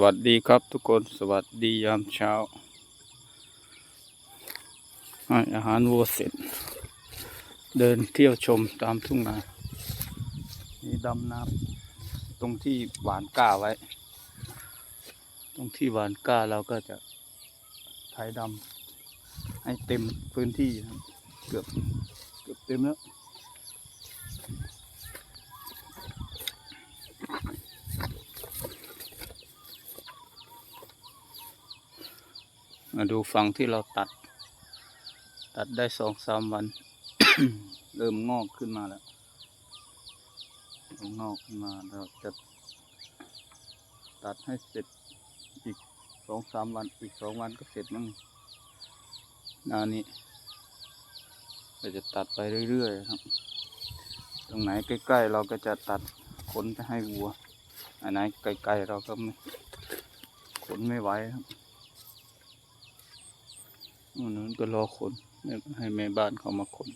สวัสดีครับทุกคนสวัสดียามเช้าให้อาหารวัวเสร็จ เดินเที่ยวชมตามทุ่งนานี่ดำน้ำตรงที่หวานก้าไว้ ตรงที่หวานก้าเราก็จะไถดำให้เต็มพื้นที่เกือบเกือบเต็มแล้ว มาดูฝั่งที่เราตัด ตัดได้สองสามวัน เริ่มงอกขึ้นมาแล้วงอกขึ้นมาเราจะตัดให้เสร็จอีกสองสามวันอีกสองวันก็เสร็จมั้งนานี้เราจะตัดไปเรื่อยๆครับ ตรงไหนใกล้ๆเราก็จะตัดขนไปให้วัวอันไหนไกลๆเราก็ขนไม่ไหวครับ อันนั้นก็รอคนให้แม่บ้านเขามาขน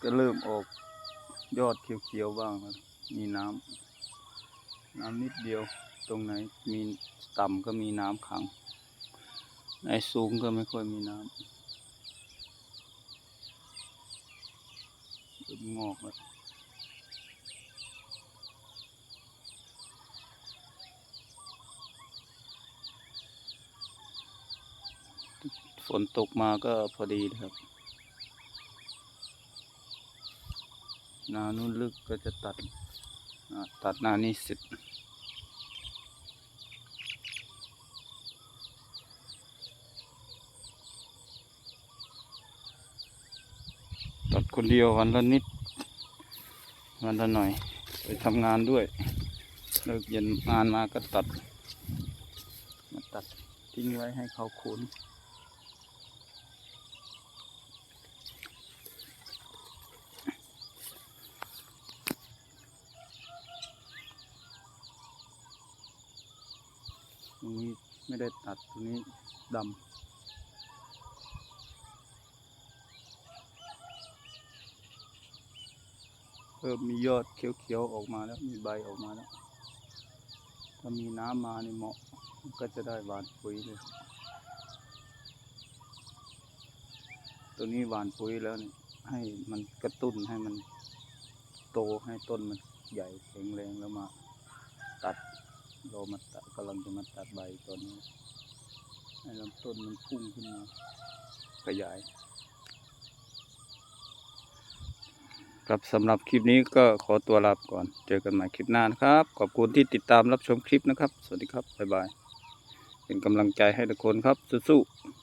ก็เริ่มออกยอดเขียวๆบ้างมีน้ำน้ำนิดเดียว ตรงไหนมีต่ำก็มีน้ำขัง ในสูงก็ไม่ค่อยมีน้ำเริ่มงอกแล้ว นตกมาก็พอดีนะครับนานุ่นลึกก็จะตัดตัดนานี้เสร็จตัดคนเดียววันละนิด วันละหน่อย ไปทำงานด้วยเลิกเย็นงานมาก็ตัด มาตัดทิ้งไว้ให้เขาขน ตรงนี้ไม่ได้ตัดตรงนี้ดำเริ่มมียอดเขียวๆออกมาแล้ว มีใบออกมาแล้ว ถ้ามีน้ำมาในเหมาะ ก็จะได้หวานปุ๋ยเลย ตัวนี้หวานปุ๋ยแล้วนี่ให้มันกระตุ้นให้มันโตให้ต้นมันใหญ่แข็งแรงแล้วมาตัด เรามาตัดกำลังจะมาตัดใบตอนนี้ให้ลำต้นมันพุ่งขึ้นมาขยาย ครับสำหรับคลิปนี้ก็ขอตัวลาไปก่อน เจอกันใหม่คลิปหน้านะครับ ขอบคุณที่ติดตามรับชมคลิปนะครับ สวัสดีครับ บ๊ายบาย เป็นกำลังใจให้ทุกคนครับสู้ๆ